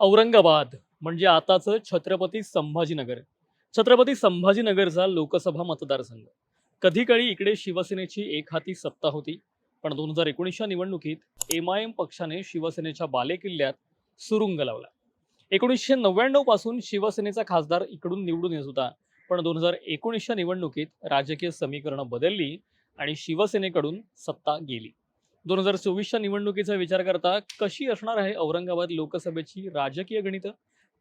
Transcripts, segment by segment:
औरंगाबाद म्हणजे आताचं छत्रपती संभाजीनगर. छत्रपती संभाजीनगरचा लोकसभा मतदारसंघ. कधी काळी इकडे शिवसेनेची एक हाती सत्ता होती पण दोन हजार एकोणीसच्या निवडणुकीत एम आय एम पक्षाने शिवसेनेच्या बालेकिल्ल्यात सुरुंग लावला. एकोणीसशे नव्याण्णवपासून शिवसेनेचा खासदार इकडून निवडून येत होता पण दोन हजार एकोणीसच्या निवडणुकीत राजकीय समीकरणं बदलली आणि शिवसेनेकडून सत्ता गेली. दोन हजार चोवीसच्या निवडणुकीचा विचार करता कशी असणार आहे औरंगाबाद लोकसभेची राजकीय गणितं?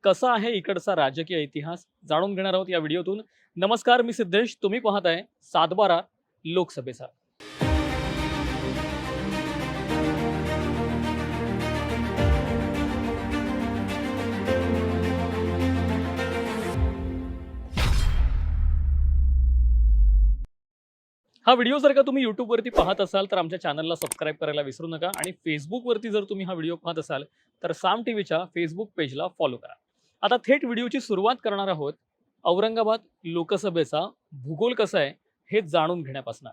कसा आहे इकडचा राजकीय इतिहास? जाणून घेणार आहोत या व्हिडिओतून. नमस्कार मी सिद्धेश. तुम्ही पाहत आहे सातबारा लोकसभेचा. हा व्हिडिओ जर का तुम्ही यूट्यूबवरती पाहत असाल तर आमच्या चॅनलला सबस्क्राईब करायला विसरू नका आणि फेसबुकवरती जर तुम्ही हा व्हिडिओ पाहत असाल तर साम टी व्हीच्या फेसबुक पेजला फॉलो करा. आता थेट व्हिडिओची सुरुवात करणार आहोत औरंगाबाद लोकसभेचा भूगोल कसा आहे हे जाणून घेण्यापासून.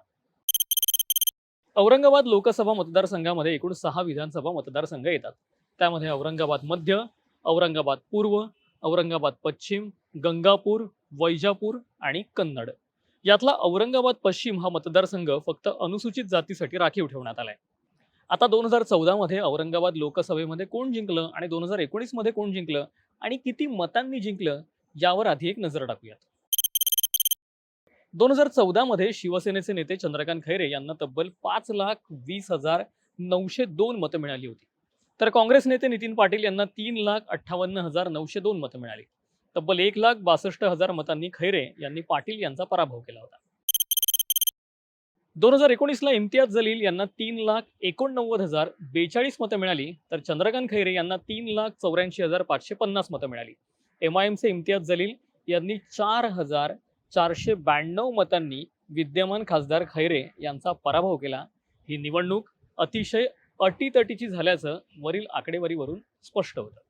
औरंगाबाद लोकसभा मतदारसंघामध्ये एकूण सहा विधानसभा मतदारसंघ येतात. त्यामध्ये औरंगाबाद मध्य औरंगाबाद पूर्व औरंगाबाद पश्चिम गंगापूर वैजापूर आणि कन्नड. यातला औरंगाबाद पश्चिम हा मतदारसंघ फक्त अनुसूचित जातीसाठी राखीव ठेवण्यात आलाय. आता दोन हजार चौदामध्ये औरंगाबाद लोकसभेमध्ये कोण जिंकलं आणि दोन हजार एकोणीसमध्ये कोण जिंकलं आणि किती मतांनी जिंकलं यावर आधी एक नजर टाकूयात. दोन हजार चौदामध्ये शिवसेनेचे नेते चंद्रकांत खैरे यांना तब्बल पाच लाख वीस हजार नऊशे दोन मतं मिळाली होती. तर काँग्रेस नेते नितीन पाटील यांना तीन लाख अठ्ठावन्न हजार नऊशे दोन मतं मिळाली. तब्बल एक लाख बासष्ट हजार मतांनी खैरे यांनी पाटील यांचा पराभव केला होता. दोन हजार एकोणीसला इम्तियाज जलील यांना तीन लाख एकोणनव्वद हजार बेचाळीस मतं मिळाली तर चंद्रकांत खैरे यांना तीन लाख चौऱ्याऐंशी हजार पाचशे पन्नास मतं मिळाली. एम आय एमचे इम्तियाज जलील यांनी चार हजार चारशे ब्याण्णव मतांनी विद्यमान खासदार खैरे यांचा पराभव केला. ही निवडणूक अतिशय अटीतटीची झाल्याचं वरील आकडेवारीवरून स्पष्ट होतं.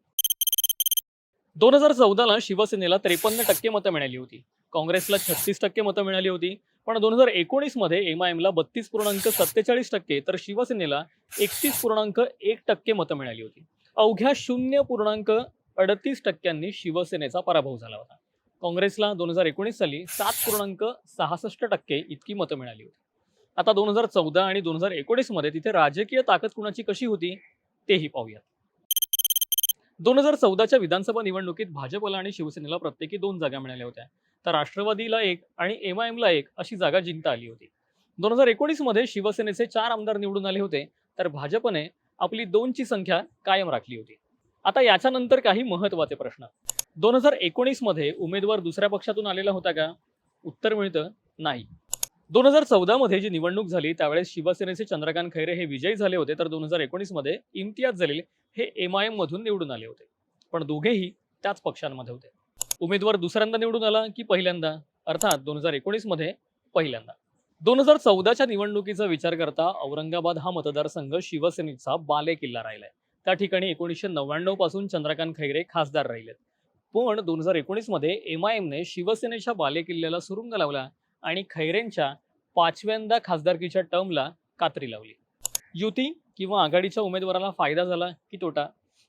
दोन हजार चौदाला शिवसेनेला त्रेपन्न टक्के मतं मिळाली होती. काँग्रेसला छत्तीस टक्के मतं मिळाली होती. पण दोन हजार एकोणीसमध्ये एम आय एमला बत्तीस पूर्णांक सत्तेचाळीस टक्के तर शिवसेनेला एकतीस पूर्णांक एक टक्के मतं मिळाली होती. अवघ्या शून्य पूर्णांक अडतीस टक्क्यांनी शिवसेनेचा पराभव झाला होता. काँग्रेसला दोन हजार एकोणीस साली सात पूर्णांक सहासष्ट टक्के इतकी मतं मिळाली होती. आता दोन हजार चौदा आणि दोन हजार एकोणीसमध्ये तिथे राजकीय ताकद कुणाची कशी होती? तेही पाहूयात. दोन हजार चौदाच्या विधानसभा निवडणुकीत भाजपला आणि शिवसेनेला प्रत्येकी दोन जागा मिळाल्या होत्या. तर राष्ट्रवादीला एक आणि एम आय एमला एक अशी जागा जिंकता आली होती. दोन हजार एकोणीसमध्ये शिवसेनेचे चार आमदार निवडून आले होते. तर भाजपने आपली दोनची संख्या कायम राखली होती. आता याच्यानंतर काही महत्त्वाचे प्रश्न. दोन हजार एकोणीसमध्ये उमेदवार दुसऱ्या पक्षातून आलेला होता का? उत्तर मिळतं नाही. दोन हजार चौदामध्ये जी निवडणूक झाली त्यावेळेस शिवसेनेचे चंद्रकांत खैरे हे विजयी झाले होते. तर दोन हजार एकोणीसमध्ये इम्तियाज जलील हे एम आय एममधून निवडून आले होते. पण दोघेही त्याच पक्षांमध्ये होते. उमेदवार दुसऱ्यांदा निवडून आला की पहिल्यांदा? अर्थात दोन हजार एकोणीसमध्ये पहिल्यांदा. दोन हजार चौदाच्या निवडणुकीचा विचार करता औरंगाबाद हा मतदारसंघ शिवसेनेचा बाले किल्ला राहिलाय. त्या ठिकाणी एकोणीसशे नव्याण्णवपासून चंद्रकांत खैरे खासदार राहिलेत. पण दोन हजार एकोणीसमध्ये एम आय एमने शिवसेनेच्या बाले किल्ल्याला सुरुंग लावला आणि खैरेंच्या पाचव्यांदा खासदारकीच्या टर्मला कात्री लावली. युती किंवा आघाडीच्या उमेदवाराला फायदा झाला की तोटा?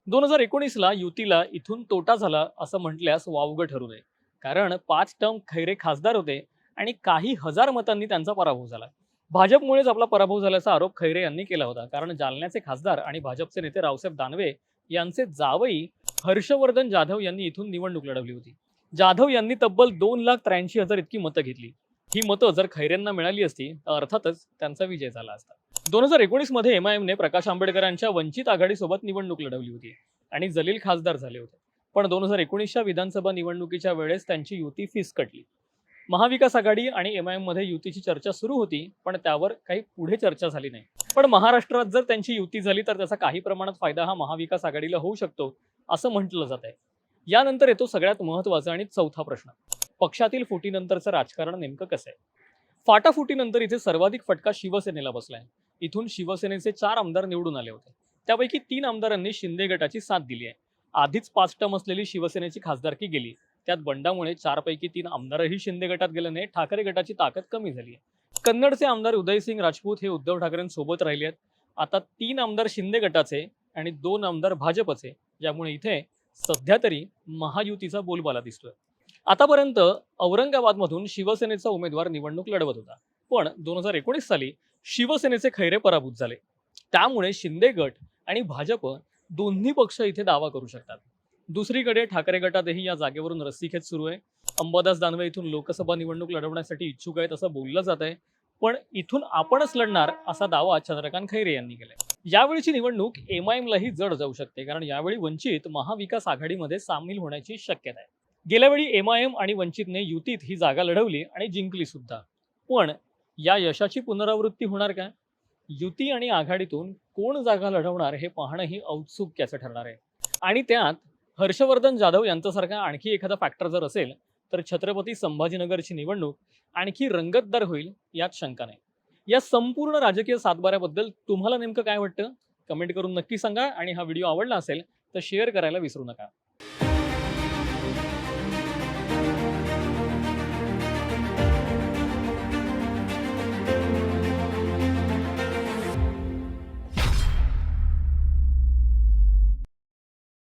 दोन हजार एकोणीसला युतीला इथून तोटा झाला असं म्हटल्यास वावगं ठरू नये. कारण पाच टर्म खैरे खासदार होते आणि काही हजार मतांनी त्यांचा पराभव झाला. भाजपमुळेच आपला पराभव झाल्याचा आरोप खैरे यांनी केला होता. कारण जालन्याचे खासदार आणि भाजपचे नेते रावसाहेब दानवे यांचे जावई हर्षवर्धन जाधव यांनी इथून निवडणूक लढवली होती. जाधव यांनी तब्बल दोन लाख त्र्याऐंशी हजार इतकी मतं घेतली. ही मतं जर खैरेंना मिळाली असती तर अर्थातच त्यांचा विजय झाला असता. दोन हजार एकोणीसमध्ये एम आय एमने प्रकाश आंबेडकरांच्या वंचित आघाडीसोबत निवडणूक लढवली होती आणि जलील खासदार झाले होते. पण दोन हजार एकोणीसच्या विधानसभा निवडणुकीच्या वेळेस त्यांची युती फिसकटली महाविकास आघाडी आणि एम आय एममध्ये युतीची चर्चा सुरू होती पण त्यावर काही पुढे चर्चा झाली नाही. पण महाराष्ट्रात जर त्यांची युती झाली तर त्याचा काही प्रमाणात फायदा हा महाविकास आघाडीला होऊ शकतो असं म्हटलं जात आहे यानंतर येतो सगळ्यात महत्त्वाचा आणि चौथा प्रश्न. पक्षातील फुटीनंतरचं राजकारण नेमकं कसं आहे? फाटाफुटीनंतर इथे सर्वाधिक फटका शिवसेनेला बसलाय. इथून शिवसेनेचे चार आमदार निवडून आले होते. त्यापैकी तीन आमदारांनी शिंदे गटाची साथ दिली आहे. आधीच पाच टम असलेली शिवसेनेची खासदारकी गेली. त्यात बंडामुळे चारपैकी तीन आमदारही शिंदे गटात गेल्याने ठाकरे गटाची ताकद कमी झाली आहे. कन्नडचे आमदार उदयसिंग राजपूत हे उद्धव ठाकरेंसोबत राहिले आहेत. आता तीन आमदार शिंदे गटाचे आणि दोन आमदार भाजपचे ज्यामुळे इथे सध्या तरी महायुतीचा बोलबाला दिसतोय. आतापर्यंत औरंगाबादमधून शिवसेनेचा उमेदवार निवडणूक लढवत होता. पण दोन हजार एकोणीस साली शिवसेनेचे खैरे पराभूत झाले. त्यामुळे शिंदे गट आणि भाजप दोन्ही पक्ष इथे दावा करू शकतात. दुसरीकडे ठाकरे गटातही या जागेवरून रस्सीखेच सुरू आहे. अंबादास दानवे इथून लोकसभा निवडणूक लढवण्यासाठी इच्छुक आहेत असं बोललं जात आहे. पण इथून आपणच लढणार असा दावा चंद्रकांत खैरे यांनी केला यावेळीची निवडणूक एम आय एमलाही जड जाऊ शकते कारण यावेळी वंचित महाविकास आघाडीमध्ये सामील होण्याची शक्यता आहे. गेल्या वेळी एम आय एम आणि वंचितने युतीत ही जागा लढवली आणि जिंकली सुद्धा. पण या यशाची पुनरावृत्ती होणार का युती आणि आघाडीतून कोण जागा लढवणार हे पाहणंही औत्सुक्याचं ठरणार आहे. आणि त्यात हर्षवर्धन जाधव यांच्यासारखा आणखी एखादा फॅक्टर जर असेल तर छत्रपती संभाजीनगरची निवडणूक आणखी रंगतदार होईल यात शंका नाही. या संपूर्ण राजकीय सातबाऱ्याबद्दल तुम्हाला नेमकं काय वाटतं? कमेंट करून नक्की सांगा आणि हा व्हिडिओ आवडला असेल तर शेअर करायला विसरू नका.